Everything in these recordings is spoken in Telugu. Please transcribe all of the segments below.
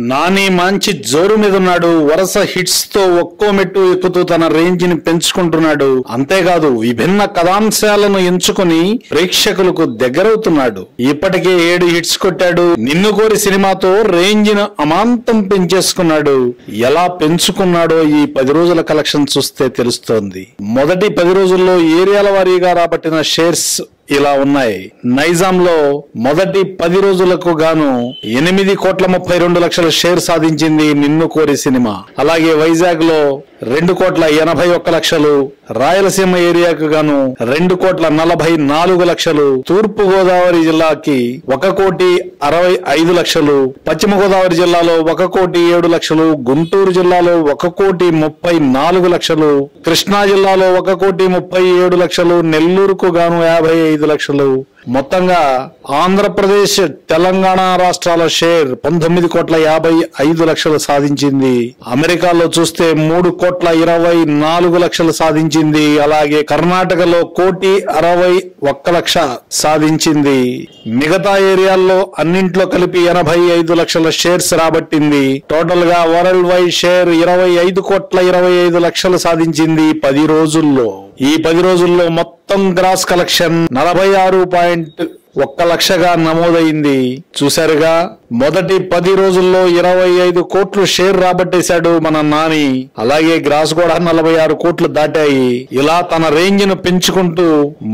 నాని మంచి జోరు మీద ఉన్నాడు. వరుస హిట్స్తో ఒక్కో మెట్టు ఎక్కుతూ తన రేంజ్ని పెంచుకుంటున్నాడు. అంతేకాదు విభిన్న కథాంశాలను ఎంచుకుని ప్రేక్షకులకు దగ్గరవుతున్నాడు. ఇప్పటికే ఏడు హిట్స్ కొట్టాడు. నిన్ను కోరి సినిమాతో రేంజ్ను అమాంతం పెంచేసుకున్నాడు. ఎలా పెంచుకున్నాడో ఈ పది రోజుల కలెక్షన్ చూస్తే తెలుస్తోంది. మొదటి పది రోజుల్లో ఏరియాల వారీగా రాబట్టిన షేర్స్ ఇలా ఉన్నాయి. నైజాం లో మొదటి పది రోజులకు గాను ఎనిమిది కోట్ల ముప్పై రెండు లక్షల షేర్ సాధించింది నిన్ను కోరి సినిమా. అలాగే వైజాగ్లో రెండు కోట్ల ఎనభై ఒక్క లక్షలు రాయలసీమ ఏరియాకు గాను రెండు కోట్ల నలభై నాలుగు లక్షలు తూర్పు గోదావరి జిల్లాకి ఒక కోటి అరవై ఐదు లక్షలు పశ్చిమ గోదావరి జిల్లాలో ఒక కోటి ఏడు లక్షలు గుంటూరు జిల్లాలో ఒక కోటి ముప్పై నాలుగు లక్షలు కృష్ణా జిల్లాలో ఒక కోటి ముప్పై ఏడు లక్షలు నెల్లూరుకు గాను యాభై ఐదు లక్షలు మొత్తంగా ఆంధ్రప్రదేశ్ తెలంగాణ రాష్ట్రాల షేర్ పంతొమ్మిది కోట్ల యాభై ఐదు లక్షలు సాధించింది. అమెరికాలో చూస్తే మూడు కోట్ల ఇరవై నాలుగు లక్షలు సాధించింది. అలాగే కర్ణాటకలో కోటి అరవై ఒక్క లక్ష సాధించింది. మిగతా ఏరియాల్లో అన్నింట్లో కలిపి ఎనభై ఐదు లక్షల షేర్స్ రాబట్టింది. టోటల్గా వరల్డ్ వైడ్ షేర్ ఇరవై ఐదు కోట్ల ఇరవై ఐదు లక్షలు సాధించింది పది రోజుల్లో. ఈ పది రోజుల్లో మొత్తం మొత్తం గ్రాస్ కలెక్షన్ నలభై ఆరు పాయింట్ ఒక్క లక్షగా నమోదైంది. చూశారుగా మొదటి పది రోజుల్లో ఇరవై ఐదు కోట్లు షేర్ రాబట్టేశాడు మన నాని. అలాగే గ్రాస్ కూడా నలభై ఆరు కోట్లు దాటాయి. ఇలా తన రేంజ్ను పెంచుకుంటూ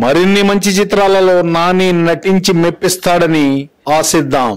మరిన్ని మంచి చిత్రాలలో నాని నటించి మెప్పిస్తాడని ఆశిద్దాం.